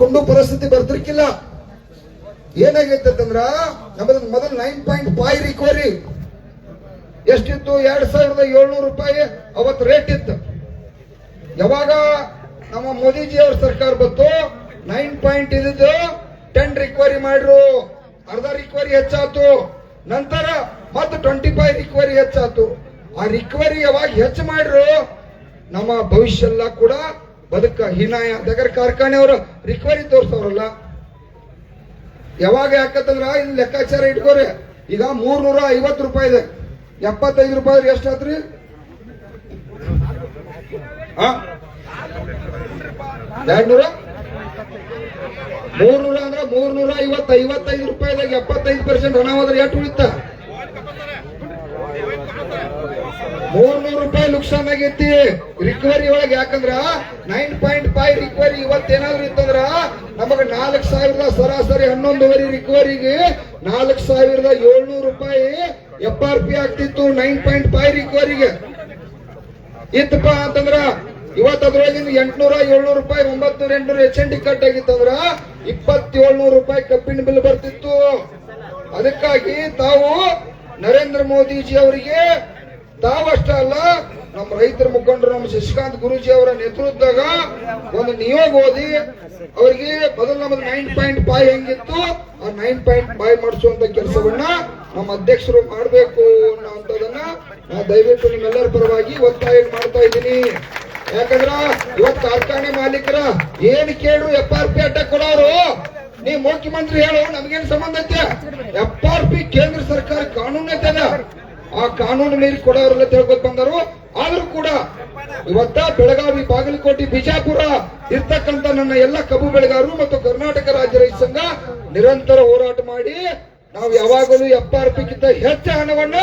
ಕೊಂಡು ಪರಿಸ್ಥಿತಿ ಬರ್ತಿರ್ಕಿಲ್ಲ ಏನಾಗೈತೆ ಅಂತಂದ್ರ ನಮ್ಮದ್ ಮೊದಲು ನೈನ್ ಪಾಯಿಂಟ್ ಫೈವ್ ರಿಕವರಿ ಎಷ್ಟಿತ್ತು? ಎರಡ್ ಸಾವಿರದ ಏಳ್ನೂರು ರೂಪಾಯಿ. ಅವತ್ತು ರೇಟ್ ಇತ್ತು. ಯಾವಾಗ ನಮ್ಮ ಮೋದಿಜಿ ಅವ್ರ ಸರ್ಕಾರ ಬಂತು? ನೈನ್ ಪಾಯಿಂಟ್ ಇದ್ದು ಟೆನ್ ರಿಕವರಿ ಮಾಡ್ರು. ಅರ್ಧ ರಿಕವರಿ ಹೆಚ್ಚಾತು ನಂತರ ಮತ್ತೆ ಟ್ವೆಂಟಿ ಫೈವ್ ರಿಕವರಿ ಹೆಚ್ಚಾತು ಆ ರಿಕವರಿ ಯಾವಾಗ ಹೆಚ್ಚು ಮಾಡ್ರು, ನಮ್ಮ ಭವಿಷ್ಯ ಎಲ್ಲ ಕೂಡ ಬದುಕ ಹೀನಾಯ. ದಗರ್ ಕಾರ್ಖಾನೆಯವರು ರಿಕವರಿ ತೋರಿಸೋರಲ್ಲ. ಯಾವಾಗ ಯಾಕಂತಂದ್ರ ಇಲ್ಲಿ ಲೆಕ್ಕಾಚಾರ ಇಟ್ಕೋರಿ. ಈಗ ಮೂರ್ನೂರ ಐವತ್ತು ರೂಪಾಯಿ ಇದೆ. ಎಪ್ಪತ್ತೈದು ರೂಪಾಯಿ ಎಷ್ಟಾತ್ರಿ? ಎರಡ್ನೂರ? ಮೂರ್ನೂರ ಅಂದ್ರೆ ಮೂರ್ನೂರ ಐವತ್ತು ಐವತ್ತೈದು ರೂಪಾಯಿದಾಗ ಎಪ್ಪತ್ತೈದು ಪರ್ಸೆಂಟ್ ಹಣ ಹೋದ್ರೆ ಎಷ್ಟು ಉಳಿತ ಮೂರ್ನೂರು ರೂಪಾಯಿ ನುಕ್ಸಾನ್ ಆಗೈತಿ. ರಿಕವರಿ ಒಳಗೆ ಯಾಕಂದ್ರ ನೈನ್ ಪಾಯಿಂಟ್ ಫೈವ್ ರಿಕವರಿ ಇವತ್ತೇನಾದ್ರು ಇತ್ತಂದ್ರ ನಮಗ ನಾಲ್ಕು ಸಾವಿರದ ಸರಾಸರಿ ಹನ್ನೊಂದುವರೆ ರಿಕವರಿಗೆ ನಾಲ್ಕು ಸಾವಿರದ ಏಳ್ನೂರು ರೂಪಾಯಿ ಎಫ್ ಆರ್ ಪಿ ಆಗ್ತಿತ್ತು ನೈನ್ ಪಾಯಿಂಟ್ ಫೈವ್ ರಿಕವರಿಗೆ ಇತ್ತಪ್ಪ ಅಂತಂದ್ರ ಇವತ್ತು ಅದ್ರೊಳಗಿನ ಎಂಟ್ನೂರ ಏಳ್ನೂರು ರೂಪಾಯಿ ಒಂಬತ್ತು ಎಂಟ್ನೂರ ಎಚ್ ಎನ್ ಡಿ ಕಟ್ ಆಗಿತ್ತಂದ್ರ ಇಪ್ಪತ್ತೇಳ್ನೂರು ರೂಪಾಯಿ ಕಬ್ಬಿನ ಬಿಲ್ ಬರ್ತಿತ್ತು. ಅದಕ್ಕಾಗಿ ತಾವು ನರೇಂದ್ರ ಮೋದಿಜಿ ಅವರಿಗೆ ತಾವಷ್ಟ ಅಲ್ಲ, ನಮ್ಮ ರೈತರ ಮುಖಂಡರು, ನಮ್ಮ ಶಶಿಕಾಂತ್ ಗುರೂಜಿ ಅವರ ನೇತೃತ್ವದಾಗ ಒಂದು ನಿಯೋಗ ಓದಿ, ಅವರಿಗೆ ಬದಲು ನಮ್ಮದು ನೈನ್ ಪಾಯಿಂಟ್ ಫೈವ್ ಹೆಂಗಿತ್ತು, ಆ ನೈನ್ ಪಾಯಿಂಟ್ ಫೈವ್ ಮಾಡಿಸುವಂತ ಕೆಲಸವನ್ನ ನಮ್ಮ ಅಧ್ಯಕ್ಷರು ಮಾಡಬೇಕು ಅನ್ನೋದನ್ನ ನಾ ದಯವಿಟ್ಟು ನಿಮ್ಮೆಲ್ಲರ ಪರವಾಗಿ ಒತ್ತಾಯ ಮಾಡ್ತಾ ಇದ್ದೀನಿ. ಯಾಕಂದ್ರ ಇವತ್ತು ಕಾರ್ಖಾನೆ ಮಾಲೀಕರ ಏನ್ ಕೇಳು ಎಫ್ ಆರ್ ಪಿ ಅಡ್ಡ ಕೊಡೋರು? ನೀ ಮುಖ್ಯಮಂತ್ರಿ ಹೇಳು, ನಮಗೇನ್ ಸಂಬಂಧ ಐತೆ? ಎಫ್ ಆರ್ ಪಿ ಕೇಂದ್ರ ಸರ್ಕಾರ ಕಾನೂನು ಐತದ ಆ ಕಾನೂನು ಮೀರಿ ಕೊಡೋರೆಲ್ಲ ತಿಳ್ಕೊತ್ ಬಂದರು. ಆದ್ರೂ ಕೂಡ ಇವತ್ತ ಬೆಳಗಾವಿ ಬಾಗಲಕೋಟೆ, ಬಿಜಾಪುರ ಇರ್ತಕ್ಕಂತ ನನ್ನ ಎಲ್ಲ ಕಬ್ಬು ಬೆಳೆಗಾರರು ಮತ್ತು ಕರ್ನಾಟಕ ರಾಜ್ಯ ರೈತ ಸಂಘ ನಿರಂತರ ಹೋರಾಟ ಮಾಡಿ ನಾವು ಯಾವಾಗಲೂ ಎಫ್ ಆರ್ ಹೆಚ್ಚು ಹಣವನ್ನ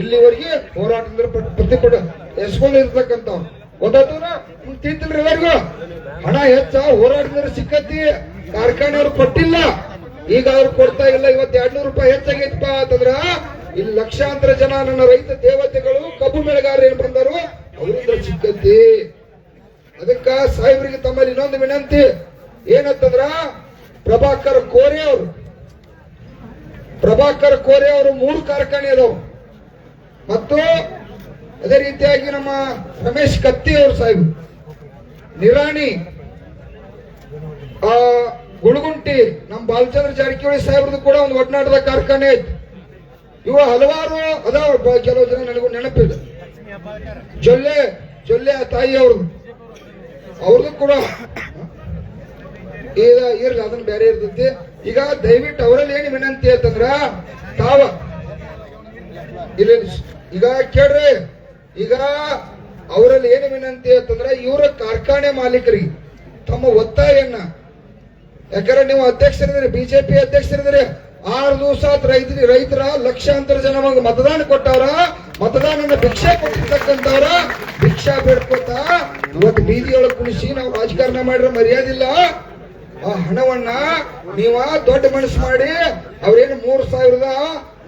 ಇಲ್ಲಿವರೆಗೆ ಹೋರಾಟದ ಪ್ರತಿಭಟ ಎಸ್ಕೊಂಡಿರ್ತಕ್ಕಂಥ ಗೊತ್ತಾಯ್ತದ ತಿಂತಿಲ್ರಿ ಎಲ್ಲರಿಗೂ? ಹಣ ಹೆಚ್ಚ ಹೋರಾಟದ ಸಿಕ್ಕತ್ತಿ ಕಾರ್ಖಾನೆಯವ್ರು ಕೊಟ್ಟಿಲ್ಲ. ಈಗ ಅವ್ರು ಕೊಡ್ತಾ ಇಲ್ಲ, ಇವತ್ತು ಎರಡ್ನೂರು ರೂಪಾಯಿ ಹೆಚ್ಚಾಗೈತಪ್ಪ ಅಂತಂದ್ರ ಇಲ್ಲಿ ಲಕ್ಷಾಂತರ ಜನ ನನ್ನ ರೈತ ದೇವತೆಗಳು, ಕಬ್ಬು ಬೆಳೆಗಾರರು ಏನು ಬಂದರು? ಅವರಿಂದ ಸಿಕ್ಕತ್ತಿ ಅದಕ್ಕ ಸಾಹೇಬರಿಗೆ ತಮ್ಮಲ್ಲಿ ಇನ್ನೊಂದು ವಿನಂತಿ. ಏನಂತಂದ್ರ, ಪ್ರಭಾಕರ್ ಕೋರೆ ಅವರು. ಪ್ರಭಾಕರ್ ಕೋರೆ ಅವರು ಮೂರು ಕಾರ್ಖಾನೆ ಅದಾವು. ಮತ್ತು ಅದೇ ರೀತಿಯಾಗಿ ನಮ್ಮ ರಮೇಶ್ ಕತ್ತಿ ಅವರು ಸಾಹೇಬ್. ನಿರಾಣಿ. ಆ ಗುಳುಗುಂಟಿ ನಮ್ಮ ಬಾಲಚಂದ್ರ ಜಾರಕಿಹೊಳಿ ಸಾಹೇಬ್ರದ್ದು ಕೂಡ ಒಂದು ಒಡನಾಟದ ಕಾರ್ಖಾನೆ ಐತಿ. ಇವ ಹಲವಾರು ಅದಾವ ಕೆಲವು ಜನ ನನಗೂ ನೆನಪಿದೆ. ಜೊಲ್ಲೆ ಆ ತಾಯಿ ಅವ್ರದ್ದು ಅವ್ರದ್ದು ಕೂಡ ಈಗ ಇರ್ಲಿ ಅದನ್ನ ಬೇರೆ ಇರ್ತೈತಿ. ಈಗ ದಯವಿಟ್ಟು ಅವರಲ್ಲಿ ಏನು ವಿನಂತಿ ಅಂತಂದ್ರ, ತಾವ, ಇಲ್ಲ, ಈಗ ಕೇಳ್ರಿ, ಈಗ ಅವರಲ್ಲಿ ಏನು ವಿನಂತಿ ಅಂತಂದ್ರ, ಇವರ ಕಾರ್ಖಾನೆ ಮಾಲೀಕರಿಗೆ, ತಮ್ಮ ಒತ್ತಾಯನ್ನ, ಯಾಕಂದ್ರೆ ನೀವು ಅಧ್ಯಕ್ಷರಿದ್ದೀರಿ, ಬಿಜೆಪಿ ಅಧ್ಯಕ್ಷರಿದ್ದೀರಿ ಆರು ದಿವಸ ರೈತ ರೈತರ ಲಕ್ಷಾಂತರ ಜನ ಮತದಾನ ಕೊಟ್ಟವರ ಮತದಾನನ ಭಿಕ್ಷೆ ಕೊಟ್ಟಿರ್ತಕ್ಕಂಥವ್ರ ಭಿಕ್ಷಾ ಬೇಡ್ಕೊತ ಇವತ್ತು ಬೀದಿಯೊಳಗೆ ಕುಣಿಸಿ ನಾವು ರಾಜಕಾರಣ ಮಾಡಿದ್ರೆ ಮರ್ಯಾದಿಲ್ಲ ಆ ಹಣವನ್ನ ನೀವ ದೊಡ್ಡ ಮನಸ್ಸು ಮಾಡಿ ಅವ್ರೇನು ಮೂರ್ ಸಾವಿರದ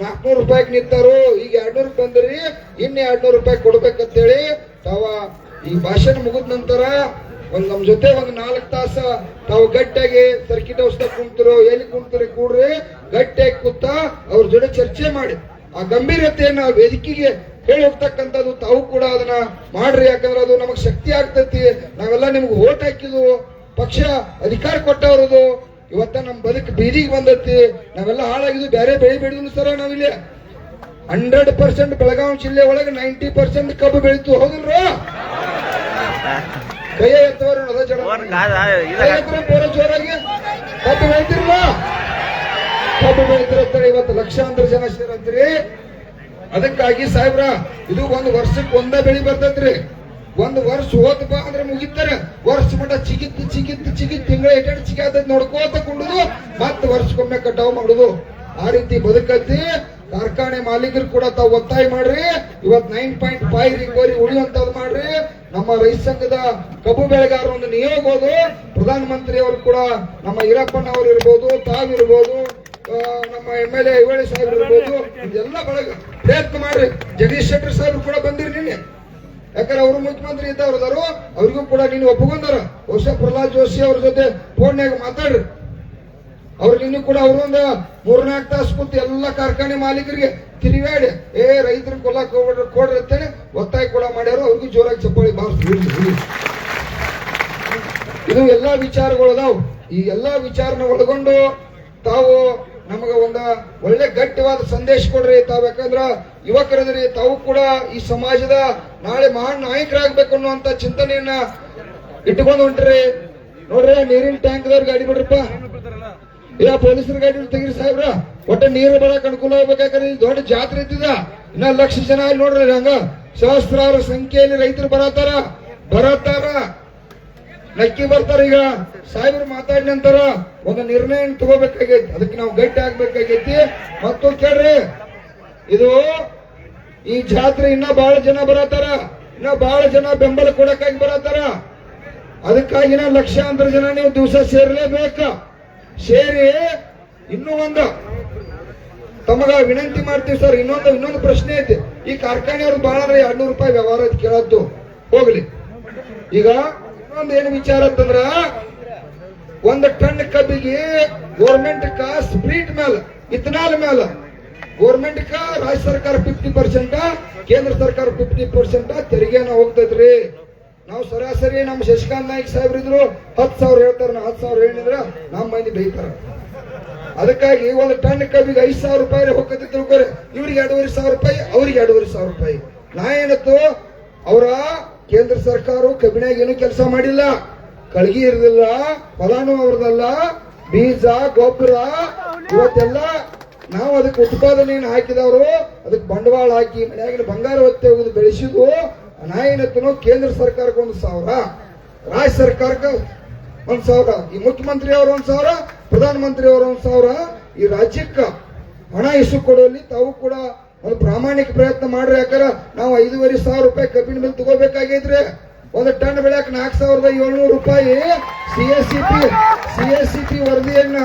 ನಾಲ್ಕನೂರು ರೂಪಾಯಿಗೆ ನಿಂತಾರು, ಈಗ ಎರಡ್ನೂರು ಬಂದ್ರಿ, ಇನ್ನು ಎರಡ್ನೂರು ರೂಪಾಯಿ ಕೊಡ್ಬೇಕಂತೇಳಿ ತಾವ ಈ ಭಾಷಣ ಮುಗಿದ ನಂತರ ಒಂದ್ ನಮ್ ಜೊತೆ ಒಂದ್ ನಾಲ್ಕು ತಾಸ ತಾವು ಗಟ್ಟಿಯಾಗಿ ಸರ್ಕಿಟ್ ಹೌಸ್ ಕುಂತರು, ಎಲ್ಲಿ ಕುಂತರು ಕೂಡ್ರಿ ಗಟ್ಟಿಯಾಗಿ ಕೂತ ಅವ್ರ ಜೊತೆ ಚರ್ಚೆ ಮಾಡಿ. ಆ ಗಂಭೀರತೆಯನ್ನ ವೇದಿಕೆಗೆ ಹೇಳಿ ಹೋಗ್ತಕ್ಕಂಥದ್ದು ತಾವು ಕೂಡ ಅದನ್ನ ಮಾಡ್ರಿ, ಯಾಕಂದ್ರೆ ಅದು ನಮಗ್ ಶಕ್ತಿ ಆಗ್ತೈತಿ. ನಾವೆಲ್ಲ ನಿಮ್ಗೆ ಓಟ್ ಹಾಕಿದ್ವು. ಪಕ್ಷ ಅಧಿಕಾರ ಕೊಟ್ಟವ್ರದು. ಇವತ್ತ ನಮ್ ಬದುಕು ಬೀದಿಗೆ ಬಂದೈತಿ. ನಾವೆಲ್ಲ ಹಾಳಾಗಿದ್ವು. ಬೇರೆ ಬೆಳೆ ಬೆಳೆದ್ರು ಸರ ನಾವಿಲ್ಲಿ ಹಂಡ್ರೆಡ್ ಪರ್ಸೆಂಟ್ ಬೆಳಗಾವಿ ಜಿಲ್ಲೆ ಒಳಗೆ ನೈಂಟಿ ಪರ್ಸೆಂಟ್ ಕಬ್ಬು ಬೆಳೀತು. ಹೌದಿಲ್ರ ಕೈಯ ಎತ್ತವರು ಅದ ಜನ. ಕೈ ಎತ್ತರೆ ಪೂರ ಜೋರಾಗಿ. ಕಬ್ಬು ಬೆಳಿತಿರ್ಲ ಕಬ್ಬು ಬೆಳಿತಿರ್ತಾರೆ ಇವತ್ತು ಲಕ್ಷಾಂತರ ಜನ ಸೇರಂತ್ರಿ ಅದಕ್ಕಾಗಿ ಸಾಹೇಬ್ರ ಇದು ಒಂದು ವರ್ಷಕ್ಕೆ ಒಂದ ಬೆಳಿ ಬರ್ತೈತ್ರಿ. ಒಂದು ವರ್ಷ ಹೋದಪ್ಪ ಅಂದ್ರೆ ಮುಗಿತಾರೆ ವರ್ಷ ಮಟ್ಟ ಚಿಗಿತ್ ಚಿಗಿತ್ ಚಿಗಿತ್ ತಿಂಗಳ ಎಷ್ಟೆರಡು ಚಿಕಿತ್ ನೋಡ್ಕೋತ ಕುಂಡುದು ಮತ್ತೆ ವರ್ಷಕ್ಕೊಮ್ಮೆ ಕಟಾವ್ ಮಾಡುದು. ಆ ರೀತಿ ಬದುಕತ್ತಿ ಕಾರ್ಖಾನೆ ಮಾಲೀಕರು ಕೂಡ ತಾವು ಒತ್ತಾಯ ಮಾಡ್ರಿ. ಇವತ್ ನೈನ್ ಪಾಯಿಂಟ್ ಫೈವ್ ರಿಕವರಿ ಉಳಿಯುವಂತದ್ ಮಾಡ್ರಿ. ನಮ್ಮ ರೈತ ಸಂಘದ ಕಬ್ಬು ಬೆಳೆಗಾರರ ಒಂದು ನಿಯೋಗ ಹೋದು. ಪ್ರಧಾನ ಮಂತ್ರಿ ಅವರು ಕೂಡ ನಮ್ಮ ಈರಪ್ಪಣ್ಣ ಅವರು ಇರ್ಬೋದು ತಾವಿರ್ಬೋದು ನಮ್ಮ ಎಂ ಎಲ್ ಎ ಐವಳಿ ಸಾಹೇಬ್ ಇರ್ಬೋದು, ಇದೆಲ್ಲ ಬಳಗ ಪ್ರಯತ್ನ ಮಾಡ್ರಿ. ಜಗದೀಶ್ ಶೆಟ್ಟರ್ ಸಾಹೇಬ್ರು ಕೂಡ ಬಂದಿರಿ ನಿನ್ನೆ. ಯಾಕಂದ್ರೆ ಅವರು ಮುಖ್ಯಮಂತ್ರಿ ಇದ್ದವ್ರದಾರು ಅವ್ರಿಗೂ ಕೂಡ ನೀನು ಒಪ್ಪಿಕೊಂಡಾರ. ಬಹುಶಃ ಪ್ರಹ್ಲಾದ್ ಜೋಶಿ ಅವ್ರ ಜೊತೆ ಫೋನ್ಯಾಗ ಮಾತಾಡ್ರಿ. ಅವ್ರು ನಿನ್ನೂ ಕೂಡ ಅವರೊಂದು ಮೂರ್ನಾಲ್ಕು ತಾಸು ಕೂತು ಎಲ್ಲ ಕಾರ್ಖಾನೆ ಮಾಲೀಕರಿಗೆ ತಿರುಗಾಡಿ ಏ ರೈತರ ಕೊಲ್ಲ ಕೊಡ್ರಿ ಕೊಡ್ರಿ ಅಂತೇಳಿ ಒತ್ತಾಯ ಕೂಡ ಮಾಡ್ಯಾರ. ಅವ್ರಿಗೆ ಜೋರಾಗಿ ಚಪ್ಪಾಳಿ ಬಾರಿಸ್ತೀವಿ ಇದು ಎಲ್ಲಾ ವಿಚಾರಗಳು ಅದಾವು. ಈ ಎಲ್ಲಾ ವಿಚಾರನ ಒಳಗೊಂಡು ತಾವು ನಮಗೆ ಒಂದು ಒಳ್ಳೆ ಗಟ್ಟಿವಾದ ಸಂದೇಶ ಕೊಡ್ರಿ ತಾವು. ಯಾಕಂದ್ರ ಯುವಕರದ್ರಿ ತಾವು ಕೂಡ ಈ ಸಮಾಜದ ನಾಳೆ ಮಹಾನ್ ನಾಯಕರಾಗಬೇಕು ಅನ್ನುವಂತ ಚಿಂತನೆಯನ್ನ ಇಟ್ಕೊಂಡು ಹೊಂಟ್ರಿ. ನೋಡ್ರಿ ನೀರಿನ ಟ್ಯಾಂಕ್ದವ್ರಿಗೆ ಗಾಡಿ ಬಿಡ್ರಪ್ಪ. ಇಲ್ಲ, ಪೊಲೀಸರ ಗಾಡಿ ತೆಗೀರಿ ಸಾಹೇಬ್ರ. ಒಟ್ಟ ನೀರು ಬರಕ್ ಅನುಕೂಲ ಆಗ್ಬೇಕಾದ್ರೆ ದೊಡ್ಡ ಜಾತ್ರೆ ಇದ್ದಿದ. ಇನ್ನ ಲಕ್ಷ ಜನ ಇಲ್ಲಿ ನೋಡ್ರಿ ಹಂಗ. ಸಹಸ್ರಾರು ಸಂಖ್ಯೆಯಲ್ಲಿ ರೈತರು ಬರತಾರ ಬರತಾರ ನಕ್ಕಿ ಬರ್ತಾರ ಈಗ. ಸಾಹೇಬ್ರು ಮಾತಾಡಿದ ನಂತರ ಒಂದು ನಿರ್ಣಯ ತಗೋಬೇಕಾಗೈತಿ. ಅದಕ್ಕೆ ನಾವು ಗಟ್ಟಿ ಆಗ್ಬೇಕಾಗೈತಿ. ಮತ್ತು ಕೇಳ್ರಿ, ಇದು ಈ ಜಾತ್ರೆ ಇನ್ನ ಬಹಳ ಜನ ಬರತಾರ ಇನ್ನ ಬಹಳ ಜನ ಬೆಂಬಲ ಕೊಡಕ್ಕಾಗಿ ಬರತಾರ ಅದಕ್ಕಾಗಿನ ಲಕ್ಷಾಂತರ ಜನ ನೀವು ದಿವಸ ಸೇರ್ಲೇಬೇಕ. ಸೇರಿ ಇನ್ನೂ ಒಂದು. ತಮಗ ವಿನಂತಿ ಮಾಡ್ತೀವಿ ಸರ್, ಇನ್ನೊಂದು ಇನ್ನೊಂದು ಪ್ರಶ್ನೆ ಐತಿ. ಈ ಕಾರ್ಖಾನೆಯವ್ರು ಬಹಳ ಅಂದ್ರೆ ಎರಡ್ನೂರು ರೂಪಾಯಿ ವ್ಯವಹಾರ ಕೇಳದ್ದು. ಹೋಗ್ಲಿ. ಈಗ ಇನ್ನೊಂದು ಏನು ವಿಚಾರ ಅಂತಂದ್ರ, ಒಂದು ಟನ್ ಕಬ್ಬಿಗೆ ಗೋರ್ಮೆಂಟ್ ಕಾ ಸ್ಪ್ರೀಟ್ ಮೇಲ ಇಥನಾಲ್ ಮ್ಯಾಲ ಗೋರ್ಮೆಂಟ್ ಕಾ ರಾಜ್ಯ ಸರ್ಕಾರ ಫಿಫ್ಟಿ ಪರ್ಸೆಂಟ್ ಕೇಂದ್ರ ಸರ್ಕಾರ ಫಿಫ್ಟಿ ಪರ್ಸೆಂಟ್ ತೆರಿಗೆನ ಹೋಗ್ತೈತ್ರಿ. ನಾವು ಸರಾಸರಿ ನಮ್ಮ ಶಶಿಕಾಂತ್ ನಾಯ್ಕ ಸಾಹೇಬ್ರು ಇದ್ರು, ಹತ್ತು ಸಾವಿರ ಹೇಳ್ತಾರ, ನಾ ಹತ್ತು ಸಾವಿರ ಹೇಳಿದ್ರ ನಮ್ಮ ಮಂದಿ ಬೈತಾರ. ಅದಕ್ಕಾಗಿ ಒಂದು ಟನ್ ಕಬ್ಬಿಗೆ ಐದು ಸಾವಿರ ರೂಪಾಯಿ ಹೋಗ್ತಿದ್ರು ಕೊರೆ ಇವ್ರಿಗೆ ಎರಡೂವರೆ ಸಾವಿರ ರೂಪಾಯಿ, ಅವ್ರಿಗೆ ಎರಡೂವರೆ ಸಾವಿರ ರೂಪಾಯಿ. ನಾ ಏನತ್ತು? ಅವರ ಕೇಂದ್ರ ಸರ್ಕಾರವು ಕಬ್ಬಿನಾಗ ಏನು ಕೆಲಸ ಮಾಡಿಲ್ಲ. ಕಳಗಿ ಇರಲಿಲ್ಲ ಫಲಾನು ಅವ್ರದಲ್ಲ, ಬೀಜ, ಗೊಬ್ಬರ, ಇವತ್ತೆಲ್ಲ ನಾವು ಅದಕ್ಕೆ ಉತ್ಪಾದನೆಯನ್ನು ಹಾಕಿದವರು, ಅದಕ್ಕೆ ಬಂಡವಾಳ ಹಾಕಿ ಮನೆಯಾಗಿನ ಬಂಗಾರ ಒತ್ತೆ ಹೋಗುದು ನಾ ಏನತ್ತನೋ ಕೇಂದ್ರ ಸರ್ಕಾರಕ್ಕೆ ಒಂದು ಸಾವಿರ, ರಾಜ್ಯ ಸರ್ಕಾರಕ್ಕೆ ಒಂದ್ ಸಾವಿರ, ಈ ಮುಖ್ಯಮಂತ್ರಿ ಅವರು ಒಂದ್ ಸಾವಿರ, ಪ್ರಧಾನಮಂತ್ರಿ ಅವರು ಒಂದ್ ಸಾವಿರ, ಈ ರಾಜ್ಯಕ್ಕೆ ಹಣ ಇಸು ಕೊಡುವಲ್ಲಿ ತಾವು ಕೂಡ ಒಂದು ಪ್ರಾಮಾಣಿಕ ಪ್ರಯತ್ನ ಮಾಡ್ರಿ. ಯಾಕಂದ್ರೆ ನಾವು ಐದೂವರೆ ಸಾವಿರ ರೂಪಾಯಿ ಕಬ್ಬಿನ ಬಿಲ್ ತಗೋಬೇಕಾಗೈತ್ರಿ ಒಂದು ಟನ್ ಬೆಳೆಯಕ್ಕೆ ನಾಲ್ಕು ಸಾವಿರದ ಏಳ್ನೂರು ರೂಪಾಯಿ C S C P C S C P ವರದಿಯನ್ನ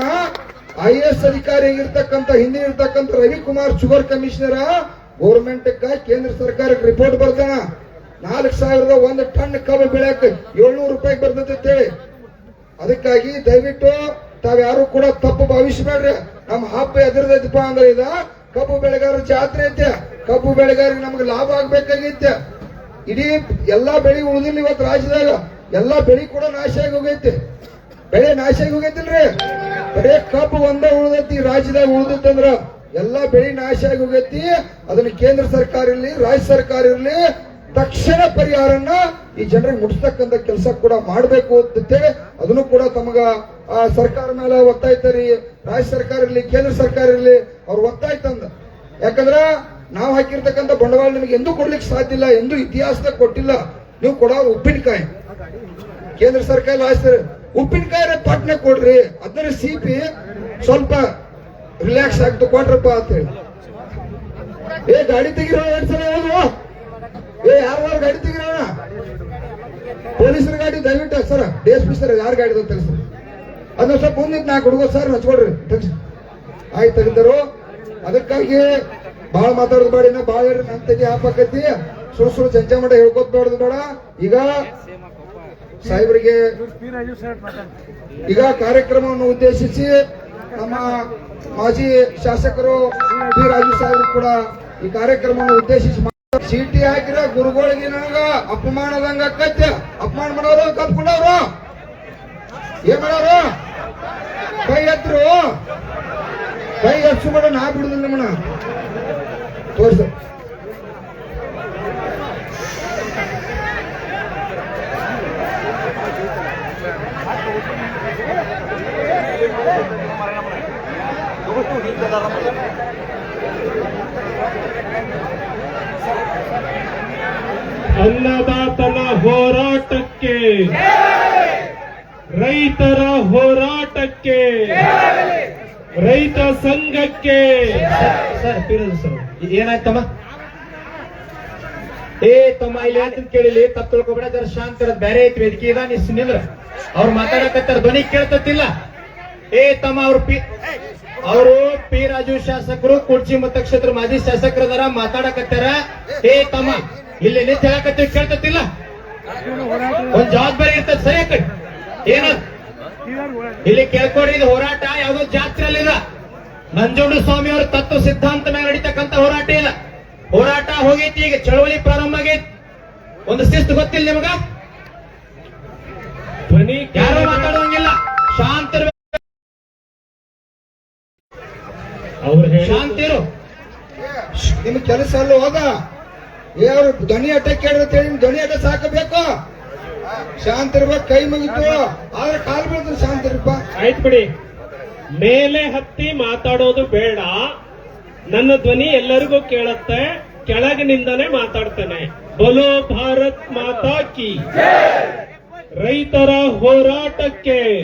ಐ ಎಸ್ ಅಧಿಕಾರಿ ಇರ್ತಕ್ಕಂಥ ಹಿಂದೆ ಇರ್ತಕ್ಕಂಥ ರವಿಕುಮಾರ್ ಶುಗರ್ ಕಮಿಷನರ್ ಗೌರ್ಮೆಂಟ್ ಕೇಂದ್ರ ಸರ್ಕಾರಕ್ಕೆ ರಿಪೋರ್ಟ್ ಬರ್ತಾನ. ನಾಲ್ಕು ಸಾವಿರದ ಒಂದು ಟನ್ ಕಬ್ಬು ಬೆಳೆಯಕ್ ಏಳ್ನೂರು ರೂಪಾಯಿ ಬರ್ತೈತೆ ಅದಕ್ಕಾಗಿ ದಯವಿಟ್ಟು ತಾವ್ಯಾರು ಕೂಡ ತಪ್ಪು ಭಾವಿಸಬೇಡ್ರಿ. ನಮ್ಮ ಹಬ್ಬ ಎದುರದೈತಪ್ಪ ಅಂದ್ರೆ ಇದ ಕಬ್ಬು ಬೆಳೆಗಾರರ ಜಾತ್ರೆ ಐತೆ. ಕಬ್ಬು ಬೆಳೆಗಾರಿಗೆ ನಮ್ಗೆ ಲಾಭ ಆಗ್ಬೇಕಾಗೈತೆ. ಇಡೀ ಎಲ್ಲಾ ಬೆಳಿ ಉಳಿದಿಲ್ಲ ಇವತ್ತು ರಾಜ್ಯದಾಗ. ಎಲ್ಲಾ ಬೆಳಿ ಕೂಡ ನಾಶ ಆಗಿ ಹೋಗೈತೆ. ಬೆಳೆ ನಾಶ ಆಗಿ ಹೋಗೈತಿಲ್ರಿ. ಬರೇ ಕಬ್ಬು ಒಂದೇ ಉಳಿದೈತಿ ರಾಜ್ಯದಾಗ ಉಳಿದೈತಂದ್ರ ಎಲ್ಲಾ ಬೆಳಿ ನಾಶ ಆಗಿ ಹೋಗೈತಿ. ಅದನ್ನ ಕೇಂದ್ರ ಸರ್ಕಾರ ಇರ್ಲಿ, ರಾಜ್ಯ ಸರ್ಕಾರ ಇರ್ಲಿ ತಕ್ಷಣ ಪರಿಹಾರನ ಈ ಜನರಿಗೆ ಮುಟ್ಟತಕ್ಕಂಥ ಕೆಲಸ ಕೂಡ ಮಾಡಬೇಕು ಅಂತೇಳಿ ಅದನ್ನು ಕೂಡ ತಮಗ ಸರ್ಕಾರ ಮೇಲೆ ಒತ್ತಾಯ ರೀ. ರಾಜ್ಯ ಸರ್ಕಾರ ಇರಲಿ, ಕೇಂದ್ರ ಸರ್ಕಾರ ಇರಲಿ, ಅವ್ರು ಒತ್ತಾಯ ತಂದ. ಯಾಕಂದ್ರ ನಾವು ಹಾಕಿರ್ತಕ್ಕಂಥ ಬಂಡವಾಳ ನಿಮಗೆ ಎಂದೂ ಕೊಡ್ಲಿಕ್ಕೆ ಸಾಧ್ಯ ಇಲ್ಲ, ಎಂದೂ ಇತಿಹಾಸದಾಗ ಕೊಟ್ಟಿಲ್ಲ. ನೀವು ಕೊಡೋ ಉಪ್ಪಿನಕಾಯಿ. ಕೇಂದ್ರ ಸರ್ಕಾರ ರಾಜ್ಯ ಉಪ್ಪಿನಕಾಯಿ ಪಾಟ್ನೆ ಕೊಡ್ರಿ. ಅದರ ಸಿಪಿ ಸ್ವಲ್ಪ ರಿಲ್ಯಾಕ್ಸ್ ಆಗ್ತು ಕೊಟ್ರಪ್ಪ ಅಂತ ಹೇಳಿ ಏ, ಗಾಡಿ ತೆಗಿರೋ ಎರಡ್ ಸಲ ಹೋಗುವ. ಏ, ಯಾರು ಗಾಡಿ ತೆಗಿರೋಣ ಪೊಲೀಸರ ಗಾಡಿ ದಯವಿಟ್ಟು sir, D S P sir, ಯಾರು ಗಾಡಿ ಅಂತ ತಿಳಿಸ್ರಿ ಅದನ್ನ ಸ್ವಲ್ಪ ಮುಂದೆ ನಾಲ್ಕು ಹುಡುಗ ಸರ್ ಹಚ್ಕೊಡ್ರಿ ತೆಗ್ಸಿ ಆಯ್ತು ತೆಗೆದರು. ಅದಕ್ಕಾಗಿ ಬಾಳ ಮಾತಾಡೋದು ಬೇಡ, ಇನ್ನ ಬಾಳ ನನ್ನ ತೆಗಿ ಹಾಪಕತಿ ಸುಳ್ಳು ಸುಳ್ಳು ಚಂಚ ಮಾಡ ಹೇಳ್ಕೊತ ಬೇಡದು ಬೇಡ. ಈಗ ಸಾಹೇಬರಿಗೆ ಈಗ ಕಾರ್ಯಕ್ರಮವನ್ನು ಉದ್ದೇಶಿಸಿ ನಮ್ಮ ಮಾಜಿ ಶಾಸಕರು ರಾಜು ಸಾಹೇಬರು ಕೂಡ ಈ ಕಾರ್ಯಕ್ರಮವನ್ನು ಉದ್ದೇಶಿಸಿ ಚೀಟಿ ಹಾಕಿರ ಗುರುಗಳಿಗೆ ನನಗ ಅಪಮಾನದಂಗ ಕಚ್ಚ ಅಪಮಾನ ಮಾಡೋರು ಕಪ್ಕೊಂಡವ್ರು ಏನ್ ಮಾಡೋರು ಕೈ ಎತ್ತರು ಕೈ ಎತ್ತು ಮಾಡ ನಾ ಬಿಡುದಿಲ್ಲ ಮಣ ತೋರ್ಸ ಅನ್ನದಾತನ ಹೋರಾಟಕ್ಕೆ. ರೈತರ ಹೋರಾಟಕ್ಕೆ. ರೈತ ಸಂಘಕ್ಕೆ. ಸರ್ ಏನಾಯ್ತಮ್ಮ? ಏ, ತಮ್ಮ ಇಲ್ಲಿ ಅಂತ ಕೇಳಿಲಿ ತಪ್ಪು ತಿಳ್ಕೊಬೇಡ, ಜರ ಶಾಂತ ಇರೋದು ಬೇರೆ ಐತಿ, ವೇದಿಕೆ ಇದ, ನೀ ನಿಂದ್ರ ಅವ್ರು ಮಾತಾಡಕತ್ತಾರ, ಧ್ವನಿ ಕೇಳ್ತತ್ತಿಲ್ಲ ಏ, ತಮ್ಮ, ಅವ್ರ ಪಿ, ಅವರು ಪಿ ರಾಜು ಶಾಸಕರು, ಕುರ್ಚಿ ಮತಕ್ಷೇತ್ರ ಮಾಜಿ ಶಾಸಕರದಾರ, ಮಾತಾಡಕತ್ತಾರ. ಏ, ತಮ್ಮ ಇಲ್ಲಿ ನಿಂತು ಹೇಳಕತ್ತೀವಿ ಕೇಳ್ತತಿಲ್ಲ ಒಂದ್ ಜವಾಬ್ದಾರಿ ಇರ್ತದೆ ಸರಿ ಆ ಏನ? ಇಲ್ಲಿ ಕೇಳ್ಕೊಡ್ರಿ ಇದು ಹೋರಾಟ ಯಾವುದೋ ಜಾತ್ರೆ ಅಲ್ಲಿಲ್ಲ ನಂಜುಂಡು ಸ್ವಾಮಿ ಅವರ ತತ್ವ ಸಿದ್ಧಾಂತ ಮೇಲೆ ನಡೀತಕ್ಕಂತ ಹೋರಾಟ ಇಲ್ಲ. ಹೋರಾಟ ಹೋಗೈತಿ ಈಗ ಚಳವಳಿ ಪ್ರಾರಂಭ ಆಗೈತಿ. ಒಂದು ಶಿಸ್ತು ಗೊತ್ತಿಲ್ಲ ನಿಮಗ? ಧ್ವನಿ ಯಾರು ಮಾತಾಡುವಂಗಿಲ್ಲ. ಶಾಂತ. ಅವ್ರು ಹೇಳಿ ಶಾಂತ ಇರು ನಿಮ್ ಕೆಲಸ ಅಲ್ಲ ಹೋಗ. ಏ ಅವ್ರು ಧ್ವನಿ ಅಟ ಕೇಳಿದ್ರೆ ಧ್ವನಿ ಅಟ ಸಾಕಬೇಕು? ಶಾಂತ ಇರ್ಬೇಕು, ಕೈ ಮುಗಿತು. ಆದ್ರೆ ಕಾಲ್ ಬೀಳಿದ್ರೆ ಶಾಂತ ಇರಪ್ಪ. ಆಯ್ತು ಬಿಡಿ. ಮೇಲೆ ಹತ್ತಿ ಮಾತಾಡೋದು ಬೇಡ. ನನ್ನ ಧ್ವನಿ ಎಲ್ಲರಿಗೂ ಕೇಳತ್ತೆ. ಕೆಳಗಿನಿಂದನೇ ಮಾತಾಡ್ತೇನೆ. ಬಲೋ ಭಾರತ್ ಮಾತಾ ಕಿ. ರೈತರ ಹೋರಾಟಕ್ಕೆ.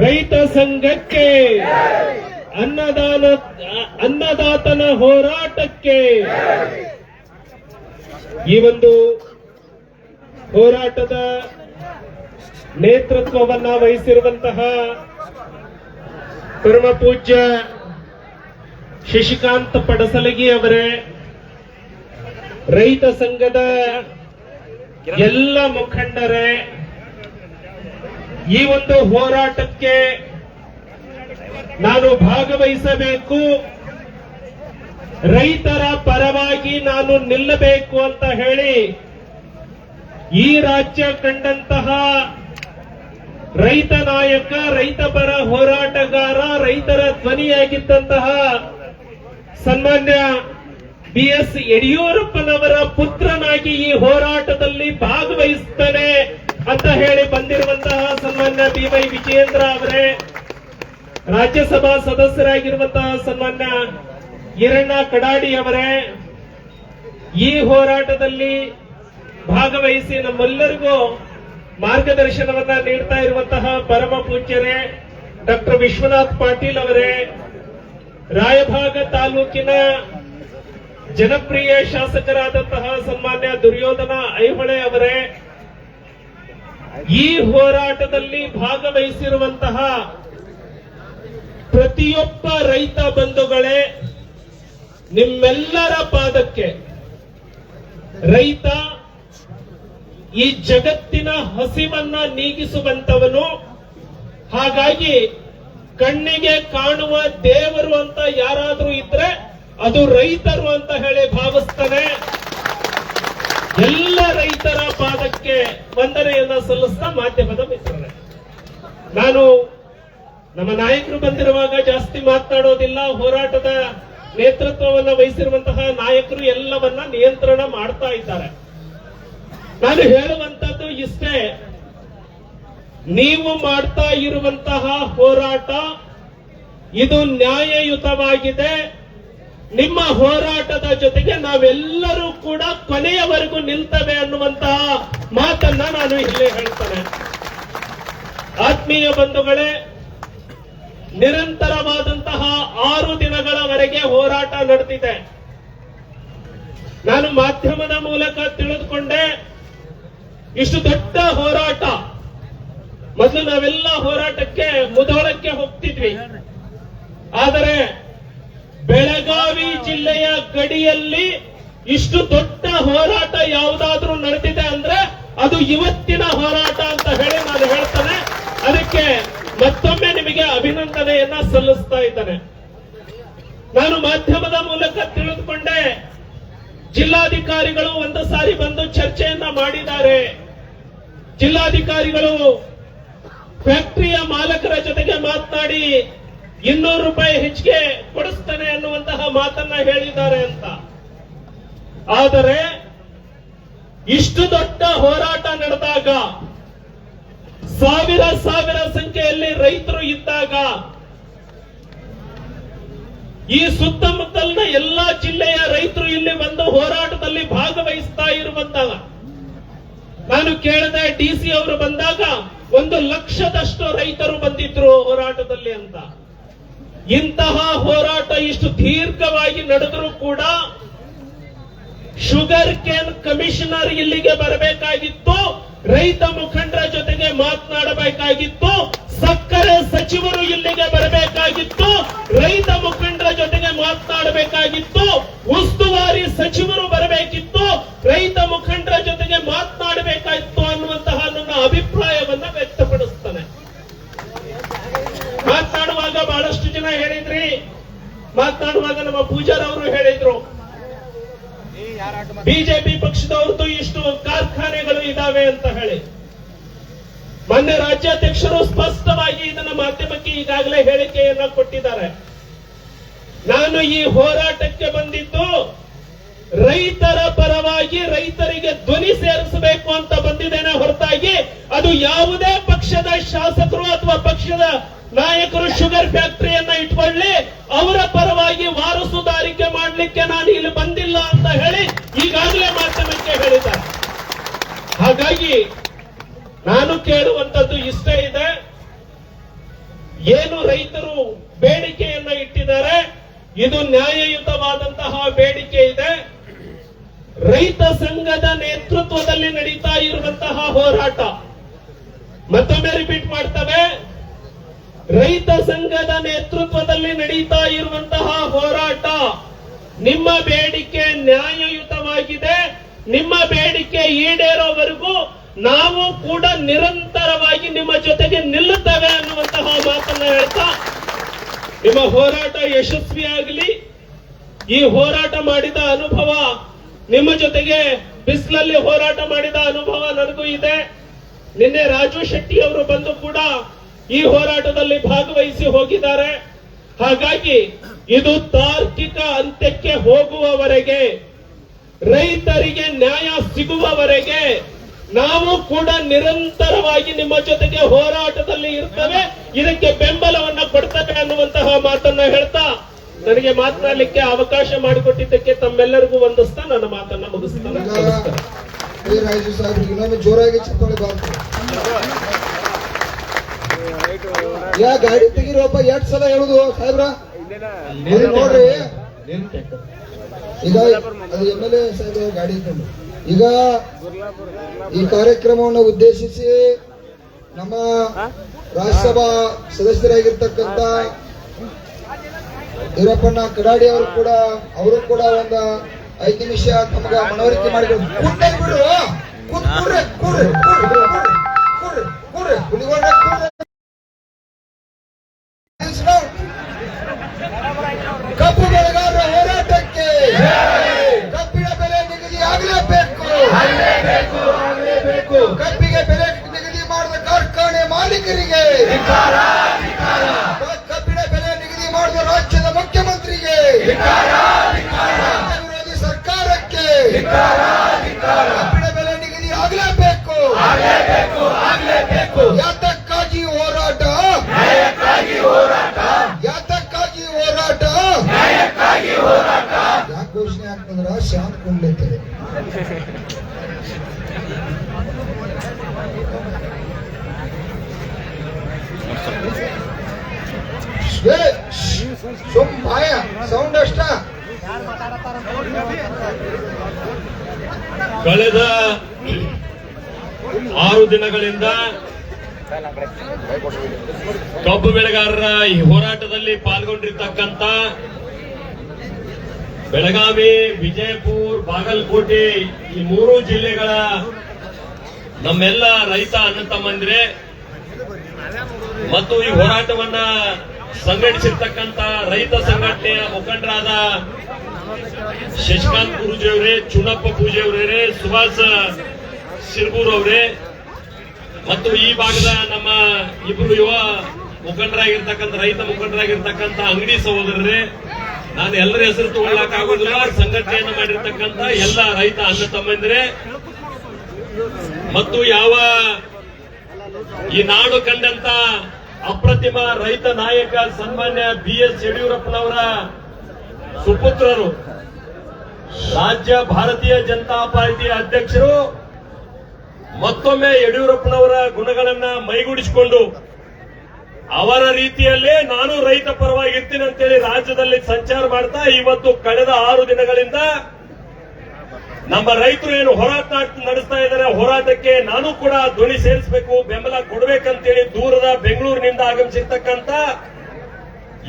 ರೈತ ಸಂಘಕ್ಕೆ. ಅನ್ನದಾನ, ಅನ್ನದಾತನ ಹೋರಾಟಕ್ಕೆ. ಈ ಒಂದು ಹೋರಾಟದ ನೇತೃತ್ವವನ್ನ ವಹಿಸಿರುವಂತಹ ಪರಮ ಪೂಜ್ಯ ಶಶಿಕಾಂತ್ ಪಡಸಲಗಿ ಅವರೇ, ರೈತ ಸಂಘದ ಎಲ್ಲ ಮುಖಂಡರೇ, ಈ ಒಂದು ಹೋರಾಟಕ್ಕೆ ನಾನು ಭಾಗವಹಿಸಬೇಕು. ರೈತರ ಪರವಾಗಿ ನಾನು ನಿಲ್ಲಬೇಕು ಅಂತ ಹೇಳಿ ಈ ರಾಜ್ಯ ಕಂಡಂತಹ ರೈತ ನಾಯಕ, ರೈತ ಪರ ಹೋರಾಟಗಾರ, ರೈತರ ಧ್ವನಿಯಾಗಿದ್ದಂತಹ ಸನ್ಮಾನ್ಯ ಬಿ ಎಸ್ ಯಡಿಯೂರಪ್ಪನವರ ಪುತ್ರನಾಗಿ ಈ ಹೋರಾಟದಲ್ಲಿ ಭಾಗವಹಿಸುತ್ತೇನೆ ಅಂತ ಹೇಳಿ ಬಂದಿರುವಂತಹ ಸನ್ಮಾನ್ಯ ಬಿ ವೈ ವಿಜೇಂದ್ರ ಅವರೇ, ರಾಜ್ಯಸಭಾ ಸದಸ್ಯರಾಗಿರುವಂತಹ ಸನ್ಮಾನ್ಯ ಈರಣ್ಣ ಕಡಾಡಿ ಅವರೇ, ಈ ಹೋರಾಟದಲ್ಲಿ ಭಾಗವಹಿಸಿ ನಮ್ಮೆಲ್ಲರಿಗೂ ಮಾರ್ಗದರ್ಶನವನ್ನ ನೀಡ್ತಾ ಇರುವಂತಹ ಪರಮ ಪೂಜ್ಯರೇ, ಡಾಕ್ಟರ್ ವಿಶ್ವನಾಥ್ ಪಾಟೀಲ್ ಅವರೇ, ರಾಯಭಾಗ ತಾಲೂಕಿನ ಜನಪ್ರಿಯ ಶಾಸಕರಾದಂತಹ ಸನ್ಮಾನ್ಯ ದುರ್ಯೋಧನ ಐಹೊಳೆ ಅವರೇ, ಈ ಹೋರಾಟದಲ್ಲಿ ಭಾಗವಹಿಸಿರುವಂತಹ ಪ್ರತಿಯೊಬ್ಬ ರೈತ ಬಂಧುಗಳೇ ನಿಮ್ಮೆಲ್ಲರ ಪಾದಕ್ಕೆ ರೈತ, ಈ ಜಗತ್ತಿನ ಹಸಿವನ್ನ ನೀಗಿಸುವಂತವನು. ಹಾಗಾಗಿ ಕಣ್ಣಿಗೆ ಕಾಣುವ ದೇವರು ಅಂತ ಯಾರಾದರೂ ಇದ್ರೆ ಅದು ರೈತರು ಅಂತ ಹೇಳಿ ಭಾವಿಸ್ತಾನೆ. ಎಲ್ಲ ರೈತರ ಪಾದಕ್ಕೆ ವಂದನೆಯನ್ನ ಸಲ್ಲಿಸ್ತಾ ಮಾಧ್ಯಮದ ಮಿತ್ರರೇ. ನಾನು ನಮ್ಮ ನಾಯಕರು ಬಂದಿರುವಾಗ ಜಾಸ್ತಿ ಮಾತನಾಡೋದಿಲ್ಲ, ಹೋರಾಟದ ನೇತೃತ್ವವನ್ನ ವಹಿಸಿರುವಂತಹ ನಾಯಕರು ಎಲ್ಲವನ್ನ ನಿಯಂತ್ರಣ ಮಾಡ್ತಾ ಇದ್ದಾರೆ. ನಾನು ಹೇಳುವಂತದ್ದು ಇಷ್ಟೇ. ನೀವು ಮಾಡ್ತಾ ಇರುವಂತಹ ಹೋರಾಟ ಇದು ನ್ಯಾಯಯುತವಾಗಿದೆ. ನಿಮ್ಮ ಹೋರಾಟದ ಜೊತೆಗೆ ನಾವೆಲ್ಲರೂ ಕೂಡ ಕೊನೆಯವರೆಗೂ ನಿಲ್ತವೆ ಅನ್ನುವಂತಹ ಮಾತನ್ನ ನಾನು ಇಲ್ಲೇ ಹೇಳ್ತೇನೆ. ಆತ್ಮೀಯ ಬಂಧುಗಳೇ ನಿರಂತರವಾದಂತಹ ಆರು ದಿನಗಳವರೆಗೆ ಹೋರಾಟ ನಡೆದಿದೆ. ನಾನು ಮಾಧ್ಯಮದ ಮೂಲಕ ತಿಳಿದುಕೊಂಡೆ, ಇಷ್ಟು ದೊಡ್ಡ ಹೋರಾಟ, ಮೊದಲು ನಾವೆಲ್ಲ ಹೋರಾಟಕ್ಕೆ ಮುದೋಳಕ್ಕೆ ಹೋಗ್ತಿದ್ವಿ. ಆದರೆ ಬೆಳಗಾವಿ ಜಿಲ್ಲೆಯ ಗಡಿಯಲ್ಲಿ ಇಷ್ಟು ದೊಡ್ಡ ಹೋರಾಟ ಯಾವುದಾದ್ರೂ ನಡೆದಿದೆ ಅಂದ್ರೆ ಅದು ಇವತ್ತಿನ ಹೋರಾಟ ಅಂತ ಹೇಳಿ ನಾನು ಹೇಳ್ತೇನೆ. ಅದಕ್ಕೆ ಮತ್ತೊಮ್ಮೆ ನಿಮಗೆ ಅಭಿನಂದನೆಯನ್ನ ಸಲ್ಲಿಸ್ತಾ ಇದ್ದೇನೆ. ನಾನು ಮಾಧ್ಯಮದ ಮೂಲಕ ತಿಳಿದುಕೊಂಡೆ. ಜಿಲ್ಲಾಧಿಕಾರಿಗಳು ಒಂದು ಸಾರಿ ಬಂದು ಚರ್ಚೆಯನ್ನ ಮಾಡಿದ್ದಾರೆ. ಜಿಲ್ಲಾಧಿಕಾರಿಗಳು ಫ್ಯಾಕ್ಟರಿಯ ಮಾಲಕರ ಜೊತೆಗೆ ಮಾತನಾಡಿ ಇನ್ನೂರು ರೂಪಾಯಿ ಹೆಚ್ಚಿಗೆ ಕೊಡಿಸ್ತಾನೆ ಅನ್ನುವಂತಹ ಮಾತನ್ನ ಹೇಳಿದ್ದಾರೆ ಅಂತ. ಆದರೆ ಇಷ್ಟು ದೊಡ್ಡ ಹೋರಾಟ ನಡೆದಾಗ ಸಾವಿರ ಸಾವಿರ ಸಂಖ್ಯೆಯಲ್ಲಿ ರೈತರು ಇದ್ದಾಗ ಈ ಸುತ್ತಮುತ್ತಲಿನ ಎಲ್ಲಾ ಜಿಲ್ಲೆಯ ರೈತರು ಇಲ್ಲಿ ಬಂದು ಹೋರಾಟದಲ್ಲಿ ಭಾಗವಹಿಸ್ತಾ ಇರುವಂತಹ ನಾನು ಕೇಳಿದೆ, ಡಿ ಸಿ ಅವರು ಬಂದಾಗ ಒಂದು ಲಕ್ಷದಷ್ಟು ರೈತರು ಬಂದಿದ್ರು ಹೋರಾಟದಲ್ಲಿ ಅಂತ. ಇಂತಹ ಹೋರಾಟ ಇಷ್ಟು ದೀರ್ಘವಾಗಿ ನಡೆದರೂ ಕೂಡ ಶುಗರ್ ಕೇನ್ ಕಮಿಷನರ್ ಇಲ್ಲಿಗೆ ಬರಬೇಕಾಗಿತ್ತು. ರೈತ ಮುಖಂಡರ ಜೊತೆಗೆ ಮಾತನಾಡಬೇಕಾಗಿತ್ತು. ಸಕ್ಕರೆ ಸಚಿವರು ಇಲ್ಲಿಗೆ ಬರಬೇಕಾಗಿತ್ತು. ರೈತ ಮುಖಂಡರ ಜೊತೆಗೆ ಮಾತನಾಡಬೇಕಾಗಿತ್ತು. ಉಸ್ತುವಾರಿ ಸಚಿವರು ಬರಬೇಕಿತ್ತು. ರೈತ ಮುಖಂಡರ ಜೊತೆಗೆ ಮಾತನಾಡಬೇಕಾಗಿತ್ತು ಅನ್ನುವಂತಹ ನನ್ನ ಅಭಿಪ್ರಾಯವನ್ನ ವ್ಯಕ್ತಪಡಿಸ್ತಾನೆ. ಮಾತನಾಡುವಾಗ ಬಹಳಷ್ಟು ಜನ ಹೇಳಿದ್ರಿ. ಮಾತನಾಡುವಾಗ ನಮ್ಮ ಪೂಜಾರವರು ಹೇಳಿದ್ರು. ಬಿಜೆಪಿ ಪಕ್ಷದವ್ರದ್ದು ಇಷ್ಟು ಕಾರ್ಖಾನೆ ಇದಾವೆ ಅಂತ ಹೇಳಿ. ಮೊನ್ನೆ ರಾಜ್ಯಾಧ್ಯಕ್ಷರು ಸ್ಪಷ್ಟವಾಗಿ ಇದನ್ನ ಮಾಧ್ಯಮಕ್ಕೆ ಈಗಾಗಲೇ ಹೇಳಿಕೆಯನ್ನ ಕೊಟ್ಟಿದ್ದಾರೆ. ನಾನು ಈ ಹೋರಾಟಕ್ಕೆ ಬಂದಿದ್ದು ರೈತರ ಪರವಾಗಿ ರೈತರಿಗೆ ಧ್ವನಿ ಸೇರಿಸಬೇಕು ಅಂತ ಬಂದಿದ್ದೇನೆ ಹೊರತಾಗಿ ಅದು ಯಾವುದೇ ಪಕ್ಷದ ಶಾಸಕರು ಅಥವಾ ಪಕ್ಷದ ನಾಯಕರು ಶುಗರ್ ಫ್ಯಾಕ್ಟರಿಯನ್ನ ಇಟ್ಕೊಳ್ಳಿ, ಅವರ ಪರವಾಗಿ ವಾರಸುದಾರಿಕೆ ಮಾಡಲಿಕ್ಕೆ ನಾನು ಇಲ್ಲಿ ಬಂದಿಲ್ಲ ಅಂತ ಹೇಳಿ ಈಗಾಗಲೇ ಮಾಧ್ಯಮಕ್ಕೆ ಹೇಳಿದ್ದಾರೆ. ಹಾಗಾಗಿ ನಾನು ಕೇಳುವಂತದ್ದು ಇಷ್ಟೇ ಇದೆ. ಏನು ರೈತರು ಬೇಡಿಕೆಯನ್ನ ಇಟ್ಟಿದ್ದಾರೆ, ಇದು ನ್ಯಾಯಯುತವಾದಂತಹ ಬೇಡಿಕೆ ಇದೆ. ರೈತ ಸಂಘದ ನೇತೃತ್ವದಲ್ಲಿ ನಡೀತಾ ಇರುವಂತಹ ಹೋರಾಟ ಮತ್ತೊಮ್ಮೆ ರಿಪೀಟ್ ಮಾಡ್ತವೆ. ರೈತ ಸಂಘದ ನೇತೃತ್ವದಲ್ಲಿ ನಡೀತಾ ಇರುವಂತಹ ಹೋರಾಟ ನಿಮ್ಮ ಬೇಡಿಕೆ ನ್ಯಾಯಯುತವಾಗಿದೆ. ನಿಮ್ಮ ಬೇಡಿಕೆ ಈಡೇರೋವರೆಗೂ ನಾವು ಕೂಡ ನಿರಂತರವಾಗಿ ನಿಮ್ಮ ಜೊತೆಗೆ ನಿಲ್ಲುತ್ತೇವೆ ಅನ್ನುವಂತಹ ಮಾತನ್ನ ಹೇಳ್ತಾ, ನಿಮ್ಮ ಹೋರಾಟ ಯಶಸ್ವಿಯಾಗಲಿ ಈ ಹೋರಾಟ ಮಾಡಿದ ಅನುಭವ ನಿಮ್ಮ ಜೊತೆಗೆ ಬಿಸಿಲಲ್ಲಿ ಹೋರಾಟ ಮಾಡಿದ ಅನುಭವ ನನಗೂ ಇದೆ. ನಿನ್ನೆ ರಾಜು ಶೆಟ್ಟಿ ಅವರು ಬಂದು ಕೂಡ ಈ ಹೋರಾಟದಲ್ಲಿ ಭಾಗವಹಿಸಿ ಹೋಗಿದ್ದಾರೆ. ಹಾಗಾಗಿ ಇದು ತಾರ್ಕಿಕ ಅಂತ್ಯಕ್ಕೆ ಹೋಗುವವರೆಗೆ ರೈತರಿಗೆ ನ್ಯಾಯ ಸಿಗುವವರೆಗೆ ನಾವು ಕೂಡ ನಿರಂತರವಾಗಿ ನಿಮ್ಮ ಜೊತೆಗೆ ಹೋರಾಟದಲ್ಲಿ ಇರ್ತವೆ. ಇದಕ್ಕೆ ಬೆಂಬಲವನ್ನ ಕೊಡ್ತೇವೆ ಅನ್ನುವಂತಹ ಮಾತನ್ನ ಹೇಳ್ತಾ ನನಗೆ ಮಾತನಾಡಲಿಕ್ಕೆ ಅವಕಾಶ ಮಾಡಿಕೊಟ್ಟಿದ್ದಕ್ಕೆ ತಮ್ಮೆಲ್ಲರಿಗೂ ವಂದಿಸ್ತಾ ನನ್ನ ಮಾತನ್ನ ಮುಗಿಸ್ತಾನೆ ಜೋರಾಗಿ ಯಾ ಗಾಡಿ ತೆಗಿರೋಪ್ಪ ಎರಡ್ ಸಲ ಹೇಳುದು ಸಾಹೇಬ್ರ. ನೋಡ್ರಿ. ಈಗ ಅದು ಎಂ ಎಲ್ ಎ ಸಾಹೇಬ್ ಗಾಡಿ ಇಟ್ಕೊಂಡು. ಈಗ ಈ ಕಾರ್ಯಕ್ರಮವನ್ನು ಉದ್ದೇಶಿಸಿ ನಮ್ಮ ರಾಜ್ಯಸಭಾ ಸದಸ್ಯರಾಗಿರ್ತಕ್ಕಂಥ ಈರಪ್ಪಣ್ಣ ಕಡಾಡಿ ಅವರು ಕೂಡ ಅವರು ಕೂಡ ಒಂದು ಐದು ನಿಮಿಷ ತಮಗ ಮನವರಿಕೆ ಮಾಡಿಕೊಂಡು ಬಿಡು ಕಳೆದ ಆರು ದಿನಗಳಿಂದ ಕಬ್ಬು ಬೆಳೆಗಾರರ ಈ ಹೋರಾಟದಲ್ಲಿ ಪಾಲ್ಗೊಂಡಿರ್ತಕ್ಕಂಥ ಬೆಳಗಾವಿ, ವಿಜಯಪುರ, ಬಾಗಲಕೋಟೆ, ಈ ಮೂರು ಜಿಲ್ಲೆಗಳ ನಮ್ಮೆಲ್ಲ ರೈತ ಅಣ್ಣ ತಮ್ಮಂದ್ರೆ ಮತ್ತು ಈ ಹೋರಾಟವನ್ನ ಸಂಘಟಿಸಿರ್ತಕ್ಕಂಥ ರೈತ ಸಂಘಟನೆಯ ಮುಖಂಡರಾದ ಶಶಿಕಾಂತ್ ಗುರೂಜಿ ಅವರೇ ಚುನಪ್ಪ ಪೂಜೆ ಅವರೇ ಸುಭಾಷ್ ಸಿರ್ಗೂರ್ ಅವರೇ, ಮತ್ತು ಈ ಭಾಗದ ನಮ್ಮ ಇಬ್ಬರು ಯುವ ಮುಖಂಡರಾಗಿರ್ತಕ್ಕಂಥ, ರೈತ ಮುಖಂಡರಾಗಿರ್ತಕ್ಕಂಥ ಅಂಗಡಿ ಸಹೋದರರೇ, ನಾನು ಎಲ್ಲರ ಹೆಸರು ತಗೊಳ್ಳಕ್ ಆಗೋದಿಲ್ಲ ಸಂಘಟನೆಯನ್ನು ಮಾಡಿರ್ತಕ್ಕಂಥ ಎಲ್ಲ ರೈತ ಅಣ್ಣ ತಮ್ಮಂದಿರೇ. ಮತ್ತು ಯಾವ ಈ ನಾಡು ಕಂಡಂತ ಅಪ್ರತಿಮ ರೈತ ನಾಯಕ ಸನ್ಮಾನ್ಯ ಬಿ ಎಸ್ ಯಡಿಯೂರಪ್ಪನವರ ಸುಪುತ್ರರು, ರಾಜ್ಯ ಭಾರತೀಯ ಜನತಾ ಪಾರ್ಟಿಯ ಅಧ್ಯಕ್ಷರು, ಮತ್ತೊಮ್ಮೆ ಯಡಿಯೂರಪ್ಪನವರ ಗುಣಗಳನ್ನ ಮೈಗೂಡಿಸಿಕೊಂಡು ಅವರ ರೀತಿಯಲ್ಲೇ ನಾನು ರೈತ ಪರವಾಗಿ ಇರ್ತೀನಿ ಅಂತೇಳಿ ರಾಜ್ಯದಲ್ಲಿ ಸಂಚಾರ ಮಾಡ್ತಾ ಇವತ್ತು ಕಳೆದ ಆರು ದಿನಗಳಿಂದ ನಮ್ಮ ರೈತರು ಏನು ಹೋರಾಟ ನಡೆಸ್ತಾ ಇದ್ದಾರೆ, ಹೋರಾಟಕ್ಕೆ ನಾನು ಕೂಡ ಧ್ವನಿ ಸೇರಿಸಬೇಕು, ಬೆಂಬಲ ಕೊಡಬೇಕಂತೇಳಿ ದೂರದ ಬೆಂಗಳೂರಿನಿಂದ ಆಗಮಿಸಿರ್ತಕ್ಕಂಥ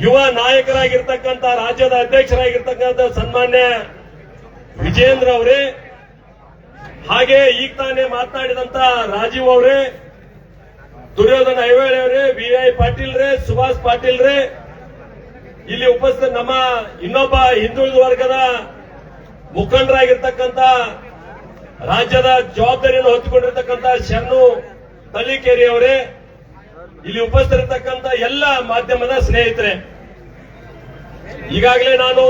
ಯುವ ನಾಯಕರಾಗಿರ್ತಕ್ಕಂಥ, ರಾಜ್ಯದ ಅಧ್ಯಕ್ಷರಾಗಿರ್ತಕ್ಕಂಥ ಸನ್ಮಾನ್ಯ ವಿಜೇಂದ್ರ ಅವರೇ, ಹಾಗೆ ಈಗ ತಾನೇ ಮಾತನಾಡಿದಂತ ರಾಜೀವ್ ಅವರೇ, ದುರ್ಯೋಧನ ಐವೇಳೆ ಅವರೇ ವಿ ಐ ಪಾಟೀಲ್ ರೇ, ಸುಭಾಷ್ ಪಾಟೀಲ್ ರೇ, ಇಲ್ಲಿ ಉಪಸ್ಥಿತ ನಮ್ಮ ಇನ್ನೊಬ್ಬ ಹಿಂದುಳಿದ ವರ್ಗದ ಮುಖಂಡರಾಗಿರ್ತಕ್ಕಂಥ ರಾಜ್ಯದ ಜವಾಬ್ದಾರಿಯನ್ನು ಹೊತ್ತುಕೊಂಡಿರ್ತಕ್ಕಂಥ ಶರಣು ತಳ್ಳಿಕೇರಿ ಅವರೇ, ಇಲ್ಲಿ ಉಪಸ್ಥಿತರಿರ್ತಕ್ಕಂಥ ಎಲ್ಲ ಮಾಧ್ಯಮದ ಸ್ನೇಹಿತರೆ, ಈಗಾಗಲೇ ನಾನು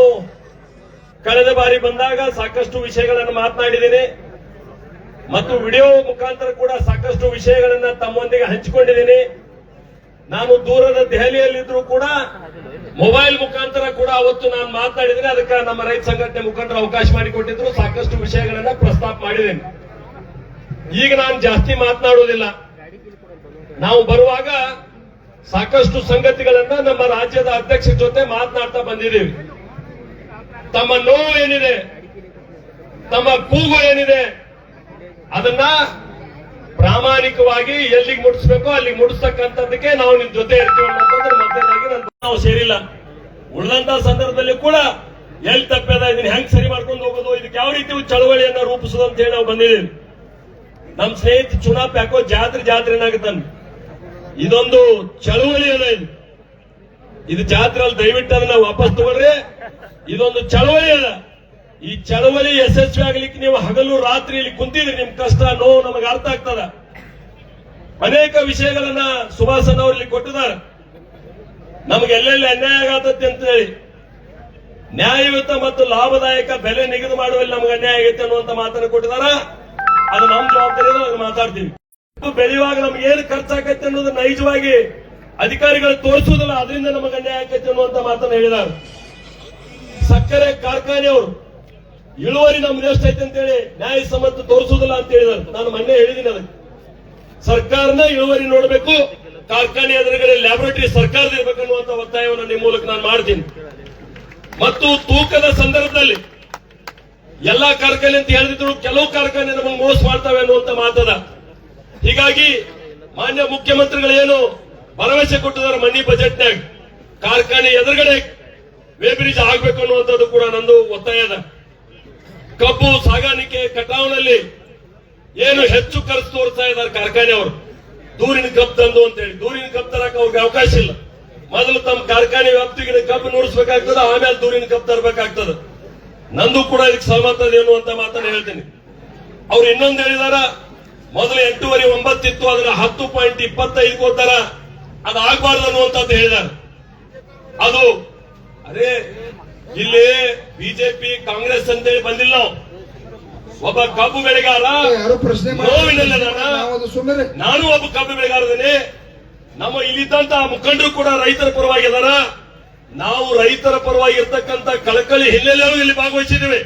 ಕಳೆದ ಬಾರಿ ಬಂದಾಗ ಸಾಕಷ್ಟು ವಿಷಯಗಳನ್ನು ಮಾತನಾಡಿದ್ದೇನೆ ಮತ್ತು ವಿಡಿಯೋ ಮುಖಾಂತರ ಕೂಡ ಸಾಕಷ್ಟು ವಿಷಯಗಳನ್ನು ತಮ್ಮೊಂದಿಗೆ ಹಂಚಿಕೊಂಡಿದ್ದೀನಿ. ನಾನು ದೂರದ ದೆಹಲಿಯಲ್ಲಿದ್ರು ಕೂಡ ಮೊಬೈಲ್ ಮುಖಾಂತರ ಕೂಡ ಅವತ್ತು ನಾನು ಮಾತನಾಡಿದ್ರೆ ಅದಕ್ಕೆ ನಮ್ಮ ರೈತ ಸಂಘಟನೆ ಮುಖಂಡರು ಅವಕಾಶ ಮಾಡಿಕೊಟ್ಟಿದ್ರು ಸಾಕಷ್ಟು ವಿಷಯಗಳನ್ನ ಪ್ರಸ್ತಾಪ ಮಾಡಿದ್ದೇನೆ. ಈಗ ನಾನು ಜಾಸ್ತಿ ಮಾತನಾಡುವುದಿಲ್ಲ ನಾವು ಬರುವಾಗ ಸಾಕಷ್ಟು ಸಂಗತಿಗಳನ್ನ ನಮ್ಮ ರಾಜ್ಯದ ಅಧ್ಯಕ್ಷರ ಜೊತೆ ಮಾತನಾಡ್ತಾ ಬಂದಿದ್ದೀವಿ. ತಮ್ಮ ನೋವು ಏನಿದೆ? ತಮ್ಮ ಕೂಗು ಏನಿದೆ? ಅದನ್ನ ಪ್ರಾಮಾಣಿಕವಾಗಿ ಎಲ್ಲಿಗೆ ಮುಟ್ಟಿಸ್ಬೇಕೋ ಅಲ್ಲಿಗೆ ಮುಟ್ಟಿಸ್ತಕ್ಕಂಥದ್ದಕ್ಕೆ ನಾವು ನಿಮ್ ಜೊತೆ ಇರ್ತೀವಿ ನಾವು ಸೇರಿಲ್ಲ. ಉಳಿದಂತ ಸಂದರ್ಭದಲ್ಲಿ ಕೂಡ ಎಲ್ಲಿ ತಪ್ಪದ ಇದನ್ನ ಹೆಂಗ್ ಸರಿ ಮಾಡ್ಕೊಂಡು ಹೋಗೋದು, ಇದಕ್ಕೆ ಯಾವ ರೀತಿ ಚಳವಳಿಯನ್ನ ರೂಪಿಸೋದು ಅಂತ ಹೇಳಿ ನಾವು ಬಂದಿದ್ದೀವಿ. ನಮ್ ಸ್ನೇಹಿತ ಚುನಾಪ್ ಯಾಕೋ ಜಾತ್ರೆ ಜಾತ್ರೆ ಏನಾಗುತ್ತಾನೆ? ಇದೊಂದು ಚಳವಳಿ ಅದ ಇದು. ಇದು ಜಾತ್ರೆ ಅಲ್ಲಿ ದಯವಿಟ್ಟು ಅದನ್ನ ವಾಪಸ್ ತಗೊಳ್ರಿ. ಇದೊಂದು ಚಳವಳಿ ಅದ ಈ ಚಳವಳಿ ಯಶಸ್ವಿ ಆಗ್ಲಿಕ್ಕೆ ನೀವು ಹಗಲು ರಾತ್ರಿ ಇಲ್ಲಿ ಕುಂತಿದ್ರಿ, ನಿಮ್ ಕಷ್ಟ ನೋವು ನಮಗೆ ಅರ್ಥ ಆಗ್ತದ. ಅನೇಕ ವಿಷಯಗಳನ್ನ ಸುಭಾಸನ್ ಅವ್ರು ಇಲ್ಲಿ ಕೊಟ್ಟಿದ್ದಾರೆ. ನಮ್ಗೆ ಎಲ್ಲೆಲ್ಲಿ ಅನ್ಯಾಯ ಆಗತ್ತೆ ಅಂತ ಹೇಳಿ ನ್ಯಾಯಯುತ ಮತ್ತು ಲಾಭದಾಯಕ ಬೆಲೆ ನಿಗದಿ ಮಾಡುವಲ್ಲಿ ನಮ್ಗೆ ಅನ್ಯಾಯ ಆಗೈತೆ ಅನ್ನುವಂತ ಮಾತನ್ನು ಕೊಟ್ಟಿದಾರ. ಅದು ನಮ್ ಜವಾಬ್ದಾರಿ ಅದನ್ನು ಮಾತಾಡ್ತೀವಿ. ಬೆಳೆಯುವಾಗ ನಮ್ಗೆ ಏನು ಖರ್ಚಾಗತ್ತೆ ಅನ್ನೋದು ನೈಜವಾಗಿ ಅಧಿಕಾರಿಗಳು ತೋರಿಸುವುದಿಲ್ಲ ಅದರಿಂದ ನಮಗೆ ಅನ್ಯಾಯ ಆಗತ್ತೆ ಅನ್ನುವಂತ ಮಾತನ್ನು ಹೇಳಿದ್ದಾರೆ ಸಕ್ಕರೆ ಕಾರ್ಖಾನೆಯವರು ಇಳುವರಿ ನಮ್ದು ಎಷ್ಟೈತೆ ಅಂತೇಳಿ ನ್ಯಾಯ ಸಮ್ಮತ ತೋರಿಸೋದಿಲ್ಲ ಅಂತ ಹೇಳಿದಾರೆ. ನಾನು ಮೊನ್ನೆ ಹೇಳಿದ್ದೀನಿ ಅದಕ್ಕೆ. ಸರ್ಕಾರನ ಇಳುವರಿ ನೋಡಬೇಕು, ಕಾರ್ಖಾನೆ ಎದುರುಗಡೆ ಲ್ಯಾಬೊರೇಟರಿ ಸರ್ಕಾರದ ಇರಬೇಕು ಅನ್ನುವಂತ ಒತ್ತಾಯವನ್ನು ನಿಮ್ಮ ಮೂಲಕ ನಾನು ಮಾಡ್ತೀನಿ. ಮತ್ತು ತೂಕದ ಸಂದರ್ಭದಲ್ಲಿ ಎಲ್ಲಾ ಕಾರ್ಖಾನೆ ಅಂತ ಹೇಳಿದ್ರು, ಕೆಲವು ಕಾರ್ಖಾನೆ ನಮಗೆ ಮೋಸ ಮಾಡ್ತವೆ ಅನ್ನುವಂತ ಮಾತದ. ಹೀಗಾಗಿ ಮಾನ್ಯ ಮುಖ್ಯಮಂತ್ರಿಗಳೇನು ಭರವಸೆ ಕೊಟ್ಟಿದ್ದಾರೆ ಮನಿ ಬಜೆಟ್ನಾಗ ಕಾರ್ಖಾನೆ ಎದುರುಗಡೆ ವೇಬ್ರಿಜ್ ಆಗ್ಬೇಕು ಅನ್ನುವಂಥದ್ದು ಕೂಡ ನಂದು ಒತ್ತಾಯ ಅದ ಕಬ್ಬು ಸಾಗಾಣಿಕೆ ಕಟಾವ್ನಲ್ಲಿ ಏನು ಹೆಚ್ಚು ಖರ್ಚು ತೋರಿಸ್ತಾ ಇದ್ದಾರೆ ಕಾರ್ಖಾನೆಯವರು ದೂರಿನ ಕಬ್ಬು ತಂದು ಅಂತ ಹೇಳಿ ದೂರಿನ ಕಬ್ಬು ತರಕ ಅವ್ರಿಗೆ ಅವಕಾಶ ಇಲ್ಲ. ಮೊದಲು ತಮ್ಮ ಕಾರ್ಖಾನೆ ವ್ಯಾಪ್ತಿಗಿನ ಕಬ್ಬು ನುಡಿಸ್ಬೇಕಾಗ್ತದ, ಆಮೇಲೆ ದೂರಿನ ಕಬ್ಬು ತರಬೇಕಾಗ್ತದೆ. ನಂದು ಕೂಡ ಇದಕ್ಕೆ ಸಮ್ಮತದ ಏನು ಅಂತ ಮಾತನ್ನ ಹೇಳ್ತೀನಿ. ಅವ್ರು ಇನ್ನೊಂದು ಹೇಳಿದಾರ, ಮೊದಲು ಎಂಟೂವರೆ ಒಂಬತ್ತಿತ್ತು ಅದನ್ನ ಹತ್ತು ಪಾಯಿಂಟ್ ಇಪ್ಪತ್ತೈದು ಕೋತಾರ ಅದಾಗಬಾರ್ದು ಅನ್ನುವಂತದ್ದು ಹೇಳಿದಾರೆ. ಅದು, ಅದೇ ಇಲ್ಲಿ ಬಿಜೆಪಿ ಕಾಂಗ್ರೆಸ್ ಅಂತೇಳಿ ಬಂದಿಲ್ಲ ನಾವು. ಒಬ್ಬ ಕಬ್ಬು ಬೆಳೆಗಾರ ಯಾರು ಪ್ರಶ್ನೆ. ಸುಮ್ಮನೆ ನಾನು. ಒಬ್ಬ ಕಬ್ಬು ಬೆಳೆಗಾರದೇನೆ ನಮ್ಮ ಇಲ್ಲಿದ್ದಂತ ಮುಖಂಡರು ಕೂಡ ರೈತರ ಪರವಾಗಿದಾರ ನಾವು ರೈತರ ಪರವಾಗಿ ಇರ್ತಕ್ಕಂಥ ಕಳಕಳಿ ಹಿನ್ನೆಲೆಯಲ್ಲೂ ಇಲ್ಲಿ ಭಾಗವಹಿಸಿದ್ದೇವೆ.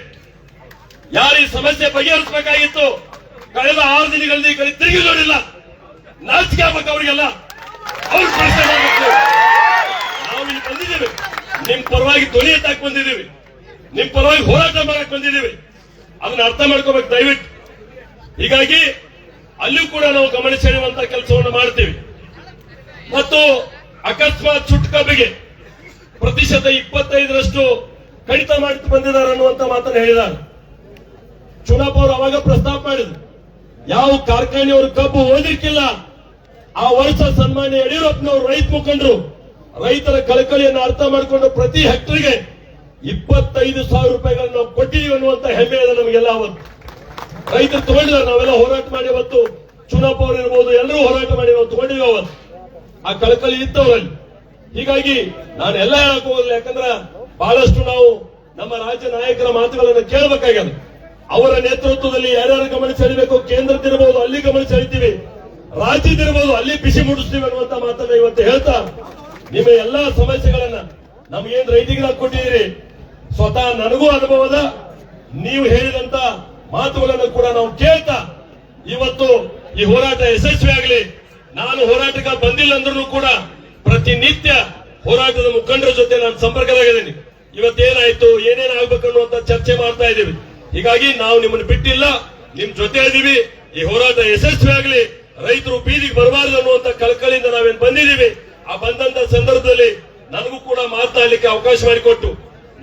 ಯಾರು ಈ ಸಮಸ್ಯೆ ಬಗೆಹರಿಸಬೇಕಾಗಿತ್ತು? ಕಳೆದ ಆರು ದಿನಗಳಲ್ಲಿ ತಿರುಗಿ ನೋಡಿಲ್ಲ. ನಾಚಿಕೆ ಆಗ್ಬೇಕು ಅವರಿಗೆಲ್ಲ. ಅವ್ರು ಪ್ರಶ್ನೆ ಮಾಡಬೇಕು ನಾವು ಇಲ್ಲಿ ಬಂದಿದ್ದೇವೆ ನಿಮ್ ಪರವಾಗಿ ಧ್ವನಿ ಎತ್ತಾಕ್ ಬಂದಿದ್ದೀವಿ. ನಿಮ್ ಪರವಾಗಿ ಹೋರಾಟ ಮಾಡಕ್ ಬಂದಿದ್ದೀವಿ. ಅದನ್ನ ಅರ್ಥ ಮಾಡ್ಕೋಬೇಕು, ದಯವಿಟ್ಟು. ಹೀಗಾಗಿ ಅಲ್ಲಿಯೂ ಕೂಡ ನಾವು ಗಮನ ಕೆಲಸವನ್ನು ಮಾಡ್ತೀವಿ. ಮತ್ತು ಅಕಸ್ಮಾತ್ ಸುಟ್ಟು ಕಬ್ಬಿಗೆ ಪ್ರತಿಶತ ಇಪ್ಪತ್ತೈದರಷ್ಟು ಕಡಿತ ಮಾಡಿ ಬಂದಿದ್ದಾರೆ ಅನ್ನುವಂತ ಮಾತನ್ನು ಹೇಳಿದ್ದಾರೆ. ಚುನಾಪ ಅವರು ಅವಾಗ ಪ್ರಸ್ತಾಪ ಮಾಡಿದ್ರು, ಯಾವ ಕಾರ್ಖಾನೆಯವರು ಕಬ್ಬು ಓದಿರ್ಕಿಲ್ಲ, ಆ ವರ್ಷ ಸನ್ಮಾನ್ಯ ಯಡಿಯೂರಪ್ಪನವರು ರೈತ ಮುಖಂಡರು ರೈತರ ಕಳಕಳಿಯನ್ನು ಅರ್ಥ ಮಾಡಿಕೊಂಡು ಪ್ರತಿ ಹೆಕ್ಟರ್ಗೆ ಇಪ್ಪತ್ತೈದು ಸಾವಿರ ರೂಪಾಯಿಗಳನ್ನು ನಾವು ಕೊಟ್ಟಿದ್ದೀವಿ ಅನ್ನುವಂತ ಹೆಮ್ಮೆ ಇದೆ ನಮಗೆಲ್ಲ ಅವತ್ತು. ರೈತರು ತಗೊಂಡಿದ್ದಾರೆ, ನಾವೆಲ್ಲ ಹೋರಾಟ ಮಾಡಿ ಅವತ್ತು. ಚುನಾಪ್ ಅವರು ಇರ್ಬೋದು, ಎಲ್ಲರೂ ಹೋರಾಟ ಮಾಡಿ ನಾವು ತಗೊಂಡಿದ್ದೀವಿ ಅವತ್ತು. ಆ ಕಳಕಳಿ ಇತ್ತವರಲ್ಲಿ ಹೀಗಾಗಿ ನಾನು ಎಲ್ಲ ಹೇಳಕ್ ಹೋಗಲ್ಲ, ಯಾಕಂದ್ರೆ ಬಹಳಷ್ಟು ನಾವು ನಮ್ಮ ರಾಜ್ಯ ನಾಯಕರ ಮಾತುಗಳನ್ನು ಕೇಳಬೇಕಾಗ್ಯದ. ಅವರ ನೇತೃತ್ವದಲ್ಲಿ ಯಾರ್ಯಾರು ಗಮನ ಸೆಳಿಬೇಕು ಕೇಂದ್ರದಿರ್ಬೋದು ಅಲ್ಲಿ ಗಮನ ಸೆಳಿತೀವಿ. ರಾಜ್ಯದಿರ್ಬೋದು ಅಲ್ಲಿ ಬಿಸಿ ಮುಡಿಸ್ತೀವಿ ಅನ್ನುವಂತ ಮಾತನ್ನ ಇವತ್ತು ಹೇಳ್ತಾ ನಿಮ್ಮ ಎಲ್ಲಾ ಸಮಸ್ಯೆಗಳನ್ನ ನಮ್ಗೇನ್ ರೈತಿಗೆ ಕೊಟ್ಟಿದ್ದೀರಿ? ಸ್ವತಃ ನನಗೂ ಅನುಭವದ, ನೀವು ಹೇಳಿದಂತ ಮಾತುಗಳನ್ನು ಕೂಡ ನಾವು ಕೇಳ್ತಾ ಇವತ್ತು ಈ ಹೋರಾಟ ಯಶಸ್ವಿ ಆಗಲಿ. ನಾನು ಹೋರಾಟಕ್ಕೆ ಬಂದಿಲ್ಲ ಅಂದ್ರೂ ಕೂಡ ಪ್ರತಿನಿತ್ಯ ಹೋರಾಟದ ಮುಖಂಡರ ಜೊತೆ ನಾನು ಸಂಪರ್ಕದಾಗಿದ್ದೀನಿ ಇವತ್ತೇನಾಯ್ತು, ಏನೇನ್ ಆಗ್ಬೇಕು ಅನ್ನುವಂತ ಚರ್ಚೆ ಮಾಡ್ತಾ ಇದ್ದೀವಿ. ಹೀಗಾಗಿ ನಾವು ನಿಮ್ಮನ್ನು ಬಿಟ್ಟಿಲ್ಲ, ನಿಮ್ ಜೊತೆ ಇದೀವಿ ಈ ಹೋರಾಟ ಯಶಸ್ವಿ ಆಗಲಿ. ರೈತರು ಬೀದಿಗೆ ಬರಬಾರದು ಅನ್ನುವಂತ ಕಳಕಳಿಯಿಂದ ನಾವೇನ್ ಬಂದಿದ್ದೀವಿ. ಆ ಬಂದಂತ ಸಂದರ್ಭದಲ್ಲಿ ನನಗೂ ಕೂಡ ಮಾತನಾಡಲಿಕ್ಕೆ ಅವಕಾಶ ಮಾಡಿಕೊಟ್ಟು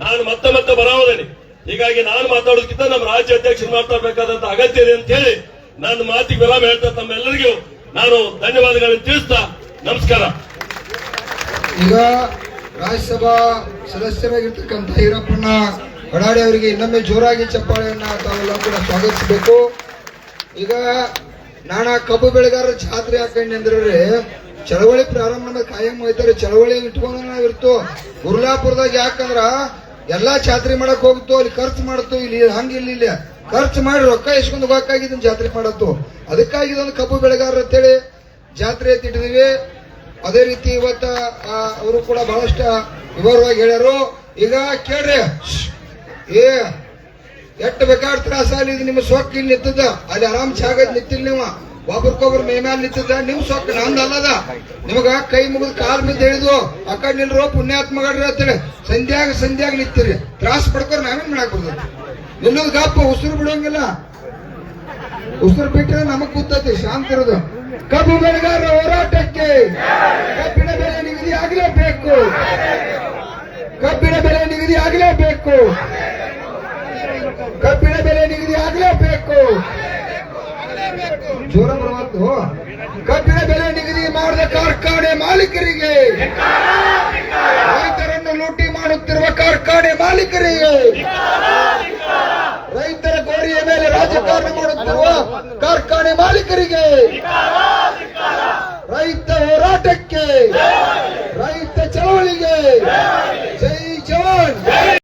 ನಾನು ಮತ್ತೆ ಮತ್ತೆ ಬರಾವದೇನೆ. ಹೀಗಾಗಿ ನಾನು ಮಾತಾಡೋದಕ್ಕಿಂತ ನಮ್ಮ ರಾಜ್ಯ ಅಧ್ಯಕ್ಷರು ಮಾತಾಡಬೇಕಾದಂತ ಅಗತ್ಯ ಇದೆ ಅಂತ ಹೇಳಿ ನನ್ನ ಮಾತಿಗೆ ವಿರಾಮ ಹೇಳ್ತಾ ತಮ್ಮೆಲ್ಲರಿಗೂ ನಾನು ಧನ್ಯವಾದಗಳನ್ನು ತಿಳಿಸ್ತಾ ನಮಸ್ಕಾರ. ಈಗ ರಾಜ್ಯಸಭಾ ಸದಸ್ಯರಾಗಿರ್ತಕ್ಕಂಥ ಈರಪ್ಪಣ್ಣ ಬಡಾಡಿ ಅವರಿಗೆ ಇನ್ನೊಮ್ಮೆ ಜೋರಾಗಿ ಚಪ್ಪಾಳೆಯನ್ನ ತಾವೆಲ್ಲ ಕೂಡ ಸ್ವಾಗತಿಸಬೇಕು. ಈಗ ನಾನಾ ಕಬ್ಬು ಬೆಳೆಗಾರರ ಜಾತ್ರೆ ಹಾಕೊಂಡೆ ಚಳವಳಿ ಪ್ರಾರಂಭ ಮಾಡೋದು ಕಾಯಂ ಹೋಯ್ತಾರೆ ಚಳವಳಿ ಇಟ್ಕೊಂಡು ನಾವಿರ್ತೋ ಗುರ್ಲಾಪುರದಾಗ ಯಾಕಂದ್ರ ಎಲ್ಲಾ ಜಾತ್ರೆ ಮಾಡಕ್ ಹೋಗ್ತು, ಅಲ್ಲಿ ಖರ್ಚು ಮಾಡ್ತೋ, ಇಲ್ಲಿ ಹಂಗ ಇಲ್ಲಿ ಇಲ್ಲ ಖರ್ಚು ಮಾಡಿ ರೊಕ್ಕ ಇಸ್ಕೊಂಡು ಹೋಗಕ್ಕಾಗಿದ್ದನ್ ಜಾತ್ರೆ ಮಾಡತ್ತು. ಅದಕ್ಕಾಗಿ ಇದೊಂದು ಕಬ್ಬು ಬೆಳೆಗಾರರು ಅಂತೇಳಿ ಜಾತ್ರೆ ಎತ್ತಿಟ್ಟಿದೀವಿ. ಅದೇ ರೀತಿ ಇವತ್ತ ಅವರು ಕೂಡ ಬಹಳಷ್ಟು ವಿವರವಾಗಿ ಹೇಳ್ಯಾರು. ಈಗ ಕೇಳ್ರಿ. ಏ, ಎಟ್ಟು ಬೇಕಾದ ತ್ರಾಸ ಇದು ನಿಮ್ಮ ಸೊಕ್ಕ ಇಲ್ಲಿ ನಿಂತದ. ಅಲ್ಲಿ ಆರಾಮ್ ಚಾಗದ್ ನಿಂತಿಲ್ಲ ನೀವು. ಒಬ್ರಿಗೊಬ್ರು ಮೈ ಮೇಲೆ ನಿಂತದ ನಿಮ್ ಸೊಕ್ಕ ನಂದ ಅಲ್ಲದ? ನಿಮಗ ಕೈ ಮುಗಿದ್ ಕಾಲ್ ಬಿದ್ದು ಹೇಳಿದ್ವು ಅಕ್ಕ ನಿಲ್ರೋ, ಪುಣ್ಯಾತ್ಮಗಳ್ರಿ ಅಂತೇಳಿ ಸಂಧ್ಯಾಗ ಸಂಧ್ಯಾಗ ನಿಂತಿರಿ. ತ್ರಾಸ ಪಡ್ಕೋರ್, ನಾವೇನ್ ಮಾಡಕ್ ಬರ್ತದೆ ನಿಲ್ಲೋದ್ ಗಪ್ಪ, ಉಸಿರು ಬಿಡೋಂಗಿಲ್ಲ. ಉಸಿರು ಬಿಟ್ಟರೆ ನಮಗ್ ಕೂತೈತಿ, ಶಾಂತ ಇರೋದು. ಕಬ್ಬು ಬೆಳೆಗಾರರ ಹೋರಾಟಕ್ಕೆ ಕಬ್ಬಿನ ಬೆಲೆ ನಿಗದಿ ಆಗಲೇಬೇಕು. ಕಬ್ಬಿನ ಬೆಲೆ ನಿಗದಿ ಆಗಲೇಬೇಕು. ಕಬ್ಬಿನ ಬೆಲೆ ನಿಗದಿ ಆಗಲೇಬೇಕು. ಜೋರ ಬರಬೇಕು ಕಬ್ಬಿನ ಬೆಲೆ ನಿಗದಿ ಮಾಡಿದ ಕಾರ್ಖಾನೆ ಮಾಲೀಕರಿಗೆ ರೈತರನ್ನು ಲೂಟಿ ಮಾಡುತ್ತಿರುವ ಕಾರ್ಖಾನೆ ಮಾಲೀಕರಿಗೆ ರೈತರ ಗೋರಿಯ ಮೇಲೆ ರಾಜಕಾರಣ ಮಾಡುತ್ತಿರುವ ಕಾರ್ಖಾನೆ ಮಾಲೀಕರಿಗೆ ರೈತ ಹೋರಾಟಕ್ಕೆ ರೈತ ಚಳವಳಿಗೆ ಜೈ ಜವಾನ್.